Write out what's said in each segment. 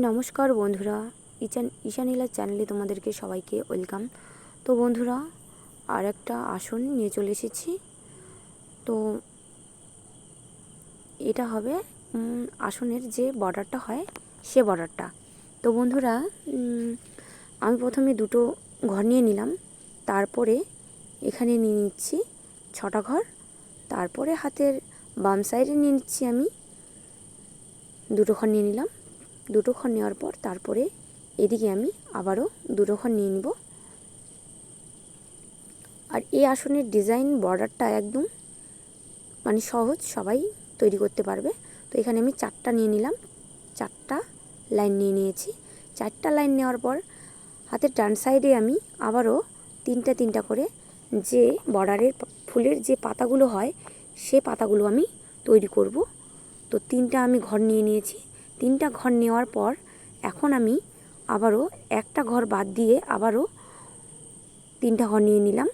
নমস্কার বন্ধুরা, ইচান, ঈশানীলা চ্যানেলে তোমাদেরকে সবাইকে ওয়েলকাম। তো বন্ধুরা আর একটা আসন নিয়ে চলে এসেছি। তো এটা হবে আসনের যে বর্ডারটা হয়, সে বর্ডারটা। তো বন্ধুরা আমি প্রথমে দুটো ঘর নিয়ে নিলাম। তারপরে এখানে নিয়ে নিচ্ছি ছটা ঘর। তারপরে হাতের বাম সাইডে নিয়ে নিচ্ছি আমি। দুটো ঘর নিয়ে নিলাম। দুটো নেওয়ার পর তারপরে এদিকে আমি আবারও দুটো নিয়ে নিব। আর এই আসনের ডিজাইন বর্ডারটা একদম মানে সহজ, সবাই তৈরি করতে পারবে। তো এখানে আমি চারটা নিয়ে নিলাম, চারটা লাইন নিয়ে নিয়েছি। চারটা লাইন নেওয়ার পর হাতের ডান সাইডে আমি আবারও তিনটা তিনটা করে যে বর্ডারের ফুলের যে পাতাগুলো হয়, সে পাতাগুলো আমি তৈরি করব। তো তিনটা আমি ঘর নিয়ে নিয়েছি। তিনটা ঘর নেওয়ার পর এখন আমি আবারও একটা ঘর বাদ দিয়ে আবারও তিনটা ঘর নিয়ে নিলাম।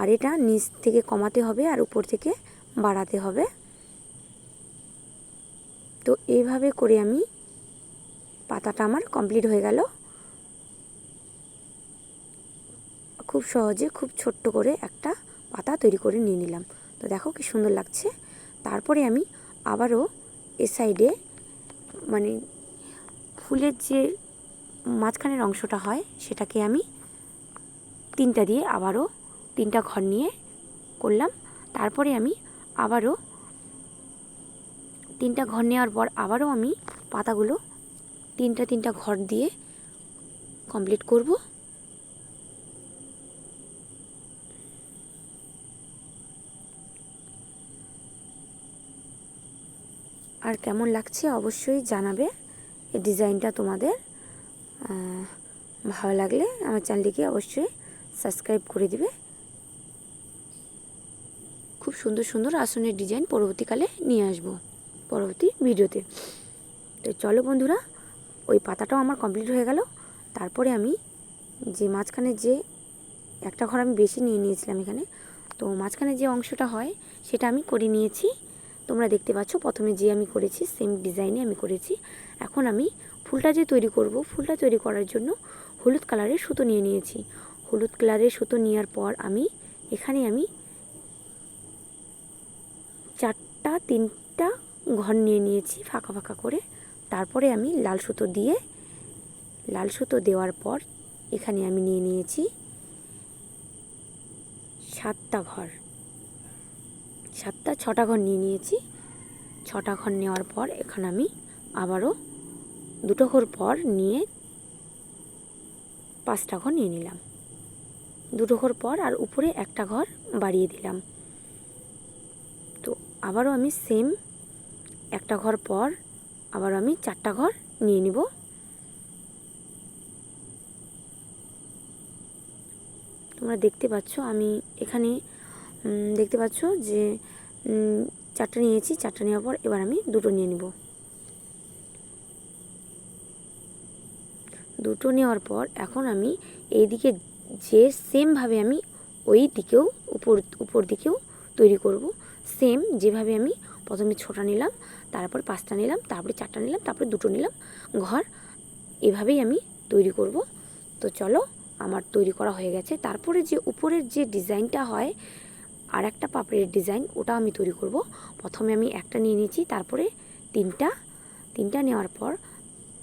আর এটা নিচ থেকে কমাতে হবে আর উপর থেকে বাড়াতে হবে। তো এইভাবে করে আমি পাতাটা আমার কমপ্লিট হয়ে গেল। খুব সহজে খুব ছোট্ট করে একটা পাতা তৈরি করে নিয়ে নিলাম। তো দেখো কি সুন্দর লাগছে। তারপরে আমি আবারও এ সাইডে মানে ফুলের যে মাঝখানের অংশটা হয়, সেটাকে আমি তিনটা দিয়ে আবারও তিনটা ঘর নিয়ে করলাম। তারপরে আমি আবারও তিনটা ঘর নেওয়ার পর আবারও আমি পাতাগুলো তিনটা তিনটা ঘর দিয়ে কমপ্লিট করব। আর কেমন লাগছে অবশ্যই জানাবে। এই ডিজাইনটা তোমাদের ভালো লাগলে আমার চ্যানেলটিকে অবশ্যই সাবস্ক্রাইব করে দিবে। খুব সুন্দর সুন্দর আসনের ডিজাইন পরবর্তীকালে নিয়ে আসব পরবর্তী ভিডিওতে। তো চলো বন্ধুরা, ওই পাতাটাও আমার কমপ্লিট হয়ে গেল। তারপরে আমি যে মাঝখানে যে একটা ঘর আমি বেশি নিয়ে নিয়েছিলাম এখানে, তো মাঝখানে যে অংশটা হয় সেটা আমি করে নিয়েছি। তোমরা দেখতে পাচ্ছ, প্রথমে যে আমি করেছি সেম ডিজাইনে আমি করেছি। এখন আমি ফুলটা যে তৈরি করব, ফুলটা তৈরি করার জন্য হলুদ কালারের সুতো নিয়ে নিয়েছি। হলুদ কালারের সুতো নেওয়ার পর আমি, এখানে আমি চারটা, তিনটা ঘর নিয়ে নিয়েছি ফাঁকা ফাঁকা করে। তারপরে আমি লাল সুতো দিয়ে, লাল সুতো দেওয়ার পর এখানে আমি নিয়ে নিয়েছি সাতটা ঘর। সাতটা, ছটা ঘর নিয়ে নিয়েছি। ছটা ঘর নেওয়ার পর এখানে আমি আবারও দুটো ঘর পর নিয়ে পাঁচটা ঘর নিয়ে নিলাম। দুটো ঘর পর আর উপরে একটা ঘর বাড়িয়ে দিলাম। তো আবারও আমি সেম একটা ঘর পর আবার আমি চারটা ঘর নিয়ে নিব। তোমরা দেখতে পাচ্ছ আমি এখানে দেখতে পাচ্ছ যে চারটা নিয়েছি, চারটা নেওয়ার পর এবার আমি দুটো নিয়ে নিব। দুটো নেওয়ার পর এখন আমি এই দিকে যে সেমভাবে আমি ওই দিকেও উপর উপর দিকেও তৈরি করব। সেম যেভাবে আমি প্রথমে ছোটা নিলাম, তারপর পাঁচটা নিলাম, তারপরে চারটা নিলাম, তারপরে দুটো নিলাম, ঘর এভাবেই আমি তৈরি করব। তো চলো, আমার তৈরি করা হয়ে গেছে। তারপরে যে উপরের যে ডিজাইনটা হয় আর একটা পাপড়ের ডিজাইন ওটা আমি তৈরি করব। প্রথমে আমি একটা নিয়ে নিয়েছি, তারপরে তিনটা তিনটা নেওয়ার পর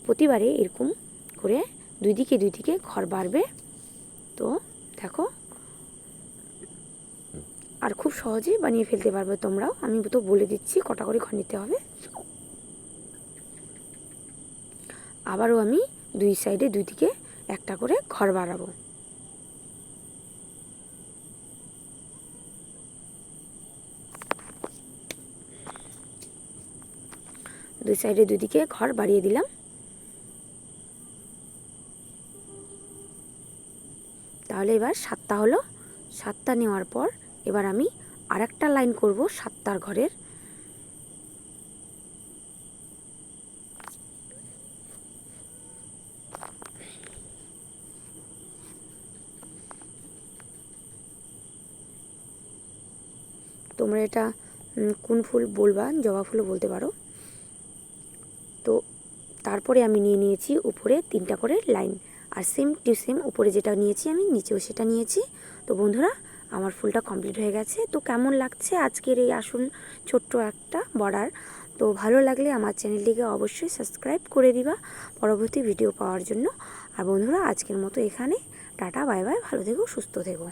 প্রতিবারে এরকম করে দুই দিকে দুই দিকে ঘর বাড়বে। তো দেখো। আর খুব সহজে বানিয়ে ফেলতে পারবে তোমরাও। আমি তো বলে দিচ্ছি, কটা করে ঘর নিতে হবে। আবারও আমি দুই সাইডে দুই দিকে একটা করে ঘর বাড়াবো। দুই সাইডে দুই দিকে ঘর বাড়িয়ে দিলাম। তাহলে এবার সাতটা হলো। সাতটা নেওয়ার পর এবার আমি আর একটা লাইন করব সাতটার ঘরের। তোমরা এটা কোন ফুল বলবা? জবা ফুলও বলতে পারো। তারপরে আমি নিয়ে নিয়েছি উপরে তিনটা করে লাইন। আর সেম টু সেম উপরে যেটা নিয়েছি আমি, নিচেও সেটা নিয়েছি। তো বন্ধুরা, আমার ফুলটা কমপ্লিট হয়ে গেছে। তো কেমন লাগছে আজকের এই আসুন ছোট্ট একটা বর্ডার তো ভালো লাগলে আমার চ্যানেলটিকে অবশ্যই সাবস্ক্রাইব করে দিবা পরবর্তী ভিডিও পাওয়ার জন্য। আর বন্ধুরা, আজকের মতো এখানে। টাটা বাই বাই ভালো থেকো, সুস্থ থেকো।